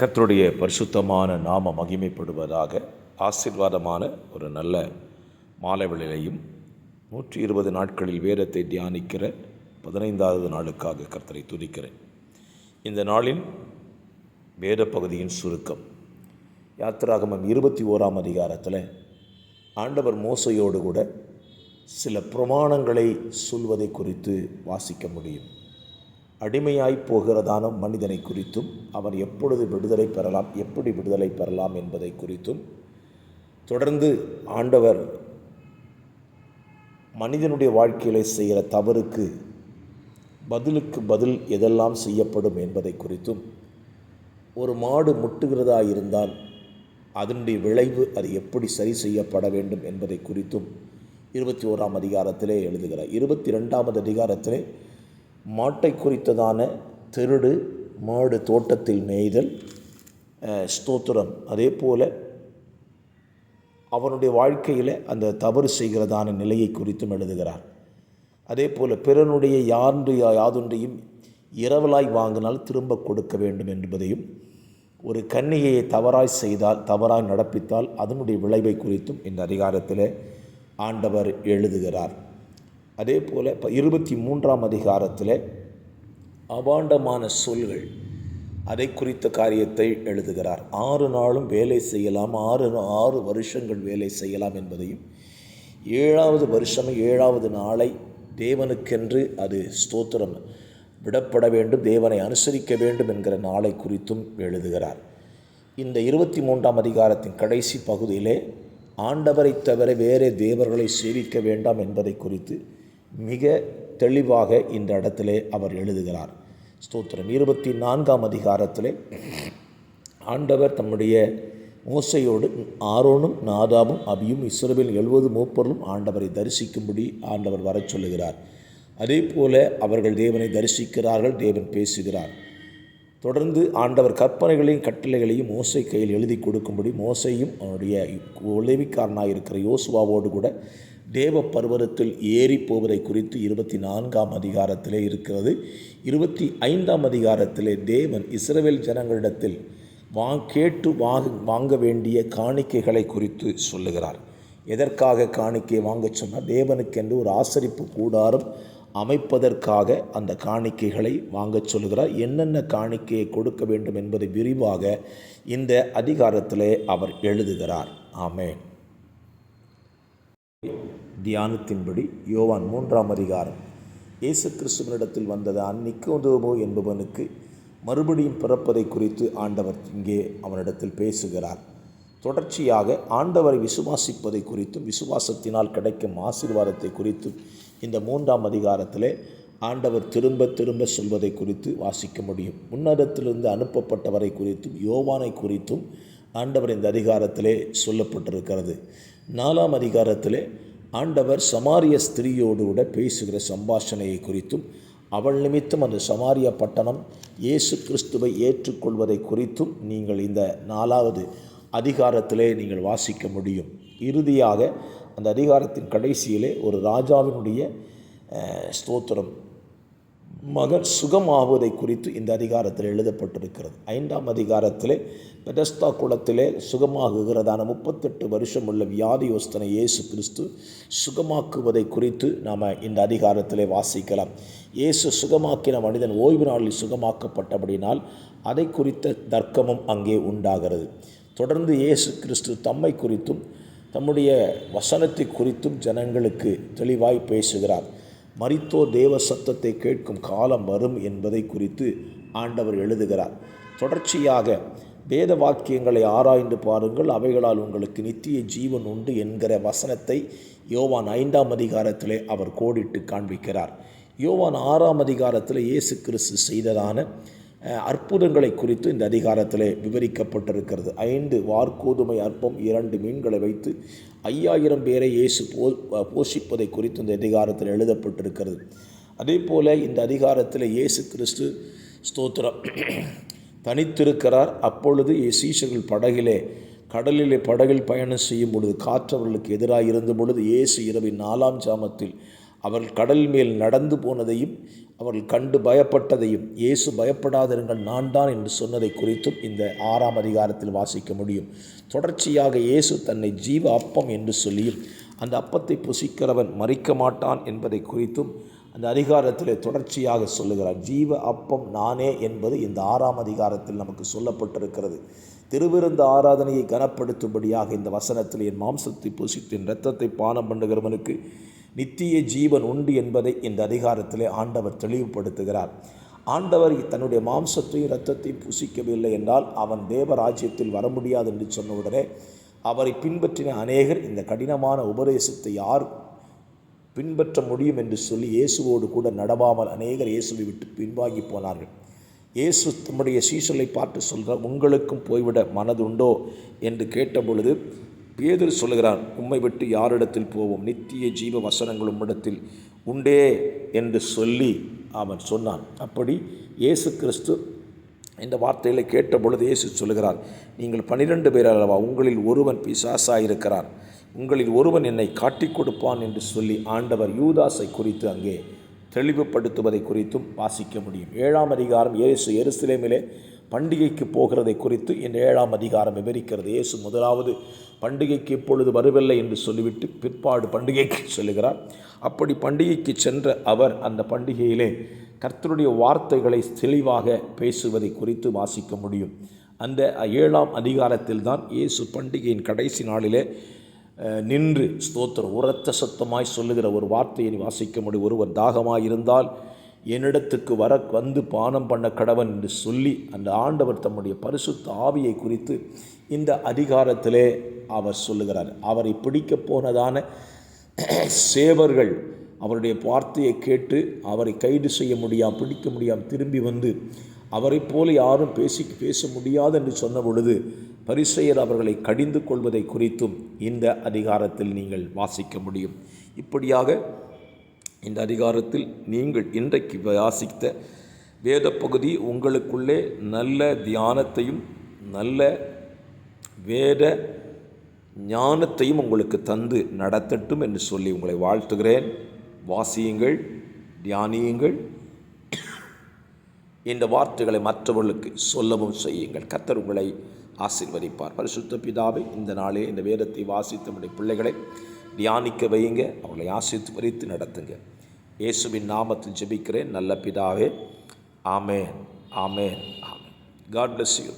கர்த்தருடைய பரிசுத்தமான நாம மகிமைப்படுவதாக ஆசீர்வாதமான ஒரு நல்ல மாலை வேளையிலையும் நூற்றி இருபது நாட்களில் வேதத்தை தியானிக்கிற பதினைந்தாவது நாளுக்காக கர்த்தரை துதிக்கிறேன். இந்த நாளின் வேத பகுதியின் சுருக்கம். யாத்திராகமம் இருபத்தி ஓராம் அதிகாரத்தில் ஆண்டவர் மோசையோடு கூட சில பிரமாணங்களை சொல்வதை குறித்து வாசிக்க முடியும். அடிமையாய் போகிறதான மனிதனை குறித்தும் அவன் எப்பொழுது விடுதலை பெறலாம் எப்படி விடுதலை பெறலாம் என்பதை குறித்தும் தொடர்ந்து ஆண்டவர் மனிதனுடைய வாழ்க்கையில செய்கிற தவறுக்கு பதிலுக்கு பதில் எதெல்லாம் செய்யப்படும் என்பதை குறித்தும் ஒரு மாடு முட்டுகிறதா இருந்தால் அதனுடைய விளைவு அது எப்படி சரி செய்யப்பட வேண்டும் என்பதை குறித்தும் இருபத்தி ஓராம் அதிகாரத்திலே எழுதுகிறார். இருபத்தி ரெண்டாவது அதிகாரத்திலே மாட்டை குறித்ததான திருடு மாடு தோட்டத்தில் நெய்தல் ஸ்தோத்திரம். அதே போல் அவனுடைய வாழ்க்கையில் அந்த தவறு செய்கிறதான நிலையை குறித்தும் எழுதுகிறார். அதே போல் பிறனுடைய யாண்டு யாதொன்றையும் இரவலாய் வாங்கினால் திரும்ப கொடுக்க வேண்டும் என்பதையும் ஒரு கன்னிகையை தவறாய் செய்தால் தவறாய் நடப்பித்தால் அதனுடைய விளைவை குறித்தும் இந்த அதிகாரத்தில் ஆண்டவர் எழுதுகிறார். அதே போல் இப்போ இருபத்தி மூன்றாம் அதிகாரத்தில் அபாண்டமான சொல்கள் அதை குறித்த காரியத்தை எழுதுகிறார். ஆறு நாளும் வேலை செய்யலாம் ஆறு ஆறு வருஷங்கள் வேலை செய்யலாம் என்பதையும் ஏழாவது வருஷம் ஏழாவது நாளை தேவனுக்கென்று அது ஸ்தோத்திரம். விடப்பட வேண்டும் தேவனை அனுசரிக்க வேண்டும் என்கிற நாளை குறித்தும் எழுதுகிறார். இந்த இருபத்தி மூன்றாம் அதிகாரத்தின் கடைசி பகுதியிலே ஆண்டவரை தவிர வேறே தேவர்களை சேவிக்க வேண்டாம் என்பதை குறித்து மிக தெளிவாக இந்த இடத்திலே அவர் எழுதுகிறார். ஸ்தோத்திரம். இருபத்தி நான்காம் அதிகாரத்திலே ஆண்டவர் தம்முடைய மோசையோடு ஆரோனும் நாதாவும் அபியும் இஸ்ரவேல் எழுபது மூப்பர்களும் ஆண்டவரை தரிசிக்கும்படி ஆண்டவர் வரச் சொல்லுகிறார். அதே போல அவர்கள் தேவனை தரிசிக்கிறார்கள் தேவன் பேசுகிறார். தொடர்ந்து ஆண்டவர் கற்பனைகளையும் கட்டளைகளையும் மோசை கையில் எழுதி கொடுக்கும்படி மோசையும் அவனுடைய உதவிக்காரனாக இருக்கிற யோசுவாவோடு கூட தேவ பர்வதத்தில் ஏறி போவதை குறித்து இருபத்தி நான்காம் அதிகாரத்திலே இருக்கிறது. இருபத்தி ஐந்தாம் அதிகாரத்திலே தேவன் இஸ்ரவேல் ஜனங்களிடத்தில் வா கேட்டு வாங்க வாங்க வேண்டிய காணிக்கைகளை குறித்து சொல்லுகிறார். எதற்காக காணிக்கை வாங்க சொன்னால் தேவனுக்கென்று ஒரு ஆசரிப்பு கூடாரம் அமைப்பதற்காக அந்த காணிக்கைகளை வாங்கச் சொல்கிறார் என்னென்ன காணிக்கையை கொடுக்க வேண்டும் என்பதை விரிவாக இந்த அதிகாரத்திலே அவர் எழுதுகிறார். ஆமேன். தியானத்தின்படி யோவான் மூன்றாம் அதிகாரம். இயேசு கிறிஸ்துவனிடத்தில் வந்ததான் நிக்கோதோமோ என்பவனுக்கு மறுபடியும் பிறப்பதை குறித்து ஆண்டவர் இங்கே அவனிடத்தில் பேசுகிறார். தொடர்ச்சியாக ஆண்டவரை விசுவாசிப்பதை குறித்தும் விசுவாசத்தினால் கிடைக்கும் ஆசீர்வாதத்தை குறித்தும் இந்த மூன்றாம் அதிகாரத்திலே ஆண்டவர் திரும்ப திரும்ப சொல்வதை குறித்து வாசிக்க முடியும். முன்னரத்திலிருந்து அனுப்பப்பட்டவரை குறித்தும் யோவானை குறித்தும் ஆண்டவர் இந்த அதிகாரத்திலே சொல்லப்பட்டிருக்கிறது. நாலாம் அதிகாரத்திலே ஆண்டவர் சமாரிய ஸ்திரீயோடு கூட பேசுகிற சம்பாஷணையை குறித்தும் அவள் நிமித்தம் அந்த சமாரிய பட்டணம் இயேசு கிறிஸ்துவை ஏற்றுக்கொள்வதை குறித்தும் நீங்கள் இந்த நாலாவது அதிகாரத்திலே நீங்கள் வாசிக்க முடியும். இறுதியாக அந்த அதிகாரத்தின் கடைசியிலே ஒரு ராஜாவினுடைய ஸ்தோத்திரம். மகன் சுகமாவதை குறித்து இந்த அதிகாரத்தில் எழுதப்பட்டிருக்கிறது. ஐந்தாம் அதிகாரத்திலே பெதஸ்தா குளத்திலே சுகமாகுகிறதான முப்பத்தெட்டு வருஷம் உள்ள வியாதியோஸ்தனை இயேசு கிறிஸ்து சுகமாக்குவதை குறித்து நாம் இந்த அதிகாரத்திலே வாசிக்கலாம். இயேசு சுகமாக்கின மனிதன் ஓய்வு நாளில் சுகமாக்கப்பட்டபடினால் அதை குறித்த தர்க்கமும் அங்கே உண்டாகிறது. தொடர்ந்து இயேசு கிறிஸ்து தம்மை குறித்தும் தம்முடைய வசனத்தை குறித்தும் ஜனங்களுக்கு தெளிவாய் பேசுகிறார். மரித்தோ தேவ சத்தத்தை கேட்கும் காலம் வரும் என்பதை குறித்து ஆண்டவர் எழுதுகிறார். தொடர்ச்சியாக வேத வாக்கியங்களை ஆராய்ந்து பாருங்கள். அவைகளால் உங்களுக்கு நித்திய ஜீவன் உண்டு என்கிற வசனத்தை யோவான் ஐந்தாம் அதிகாரத்திலே அவர் கோடிட்டு காண்பிக்கிறார். யோவான் ஆறாம் அதிகாரத்தில் இயேசு கிறிஸ்து செய்ததான அற்புதங்களை குறித்து இந்த அதிகாரத்திலே விவரிக்கப்பட்டிருக்கிறது. ஐந்து வார்கோதுமை அற்பம் இரண்டு மீன்களை வைத்து ஐயாயிரம் பேரை இயேசு போ போஷிப்பதை குறித்து இந்த அதிகாரத்தில் எழுதப்பட்டிருக்கிறது. அதே போல் இந்த அதிகாரத்தில் இயேசு கிறிஸ்து ஸ்தோத்திரம். தனித்திருக்கிறார். அப்பொழுது சீசர்கள் படகிலே கடலிலே படகில் பயணம் செய்யும் பொழுது காற்றவர்களுக்கு எதிராக இருந்த பொழுது இயேசு இரவின் நாலாம் ஜாமத்தில் அவர்கள் கடல் மேல் நடந்து போனதையும் அவர்கள் கண்டு பயப்பட்டதையும் இயேசு பயப்படாதிருங்கள் நான் தான் என்று சொன்னதை குறித்தும் இந்த ஆறாம் அதிகாரத்தில் வாசிக்க முடியும். தொடர்ச்சியாக இயேசு தன்னை ஜீவ அப்பம் என்று சொல்லியும் அந்த அப்பத்தை புசிக்கிறவன் மறிக்க மாட்டான் என்பதை குறித்தும் அந்த அதிகாரத்தில் தொடர்ச்சியாக சொல்லுகிறார். ஜீவ அப்பம் நானே என்பது இந்த ஆறாம் அதிகாரத்தில் நமக்கு சொல்லப்பட்டிருக்கிறது. திருவிருந்த ஆராதனையை கனப்படுத்தும்படியாக இந்த வசனத்தில் என் மாம்சத்தை புசித்து என் இரத்தத்தை பானம் பண்ணுகிறவனுக்கு நித்திய ஜீவன் உண்டு என்பதை இந்த அதிகாரத்திலே ஆண்டவர் தெளிவுபடுத்துகிறார். ஆண்டவர் தன்னுடைய மாம்சத்தையும் இரத்தத்தையும் புசிக்கவில்லை என்றால் அவன் தேவராஜ்யத்தில் வர முடியாது என்று சொன்னவுடனே அவரை பின்பற்றின அநேகர் இந்த கடினமான உபதேசத்தை யார் பின்பற்ற முடியும் என்று சொல்லி இயேசுவோடு கூட நடவாமல் அநேகர் இயேசுவை விட்டு பின்வாங்கி போனார்கள். இயேசு தம்முடைய சீசலை பார்த்து சொல்கிறார் உங்களுக்கும் போய்விட மனதுண்டோ? என்று கேட்டபொழுது பேதர் சொல்லுகிறான் உம்மை விட்டு யாரிடத்தில் போவோம்? நித்திய ஜீவ வசனங்கள் உம்மிடத்தில் உண்டே என்று சொல்லி அவன் சொன்னான். அப்படி இயேசு கிறிஸ்து இந்த வார்த்தைகளை கேட்ட பொழுது இயேசு சொல்கிறார் நீங்கள் பனிரெண்டு பேர் அல்லவா? உங்களில் ஒருவன் பிசாசாயிருக்கிறான் உங்களில் ஒருவன் என்னை காட்டிக் கொடுப்பான் என்று சொல்லி ஆண்டவர் யூதாஸை குறித்து அங்கே தெளிவுபடுத்துவதை குறித்தும் வாசிக்க முடியும். ஏழாம் அதிகாரம் இயேசு எருசலேமிலே பண்டிகைக்கு போகிறதை குறித்து இந்த ஏழாம் அதிகாரம் விவரிக்கிறது. இயேசு முதலாவது பண்டிகைக்கு இப்பொழுது வரவில்லை என்று சொல்லிவிட்டு பிற்பாடு பண்டிகைக்கு சொல்லுகிறார் அப்படி பண்டிகைக்கு சென்ற அவர் அந்த பண்டிகையிலே கர்த்தருடைய வார்த்தைகளை தெளிவாக பேசுவதை குறித்து வாசிக்க முடியும். அந்த ஏழாம் அதிகாரத்தில் தான் இயேசு பண்டிகையின் கடைசி நாளிலே நின்று ஸ்தோத்திரம் உரத்த சத்தமாய் சொல்லுகிற ஒரு வார்த்தையை நீ வாசிக்க முடியும். ஒருவர் தாகமாக இருந்தால் என்னிடத்துக்கு வர வந்து பானம் பண்ண கடவன் என்று சொல்லி அந்த ஆண்டவர் தம்முடைய பரிசுத்த ஆவியை குறித்து இந்த அதிகாரத்திலே அவர் சொல்லுகிறார். அவரை பிடிக்க போனதான சேவர்கள் அவருடைய வார்த்தையை கேட்டு அவரை கைது செய்ய முடியாம் பிடிக்க முடியாம் திரும்பி வந்து அவரை போல யாரும் பேசி பேச முடியாது என்று சொன்ன பொழுது பரிசெயர் அவர்களை கடிந்து கொள்வதை குறித்தும் இந்த அதிகாரத்தில் நீங்கள் வாசிக்க முடியும். இப்படியாக இந்த அதிகாரத்தில் நீங்கள் இன்றைக்கு வாசித்த வேத பகுதி உங்களுக்குள்ளே நல்ல தியானத்தையும் நல்ல வேத ஞானத்தையும் உங்களுக்கு தந்து நடத்தட்டும் என்று சொல்லி உங்களை வாழ்த்துகிறேன். வாசியுங்கள் தியானியுங்கள். இந்த வார்த்தைகளை மற்றவர்களுக்கு சொல்லவும் செய்யுங்கள். கத்தர் உங்களை ஆசிர்வதிப்பார். பரிசுத்த பிதாவை இந்த நாளே இந்த வேதத்தை வாசித்த நம்முடைய பிள்ளைகளை தியானிக்க வையுங்க. அவர்களை ஆசீர்வதித்து நடத்துங்க. இயேசுவின் நாமத்தில் ஜெபிக்கிறேன். நல்ல பிதாவே ஆமேன் ஆமேன் ஆமேன். God bless you